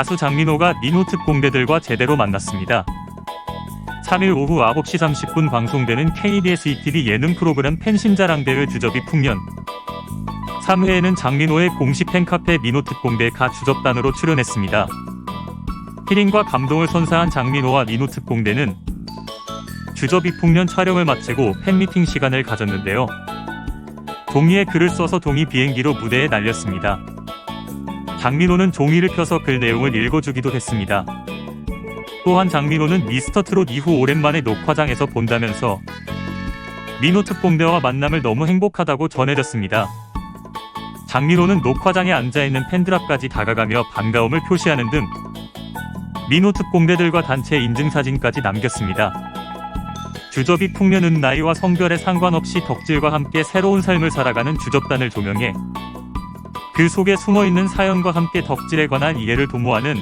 가수 장민호가 민호 특공대들과 제대로 만났습니다. 3일 오후 9시 30분 방송되는 KBS ETV 예능 프로그램 팬심자랑 대회 주접이 풍년 3회에는 장민호의 공식 팬카페 민호 특공대 가 주접단으로 출연했습니다. 힐링과 감동을 선사한 장민호와 민호 특공대는 주접이 풍년 촬영을 마치고 팬미팅 시간을 가졌는데요. 종이에 글을 써서 종이 비행기로 무대에 날렸습니다. 장민호는 종이를 펴서 글 내용을 읽어주기도 했습니다. 또한 장민호는 미스터 트롯 이후 오랜만에 녹화장에서 본다면서 민호 특공대와 만남을 너무 행복하다고 전해졌습니다. 장민호는 녹화장에 앉아있는 팬들 앞까지 다가가며 반가움을 표시하는 등 민호 특공대들과 단체 인증사진까지 남겼습니다. 주접이 풍년은 나이와 성별에 상관없이 덕질과 함께 새로운 삶을 살아가는 주접단을 조명해 그 속에 숨어있는 사연과 함께 덕질에 관한 이해를 도모하는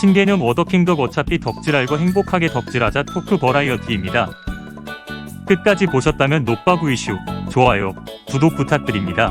신개념 워더킹덕 어차피 덕질 알고 행복하게 덕질하자 토크 버라이어티입니다. 끝까지 보셨다면 노빠구 이슈, 좋아요, 구독 부탁드립니다.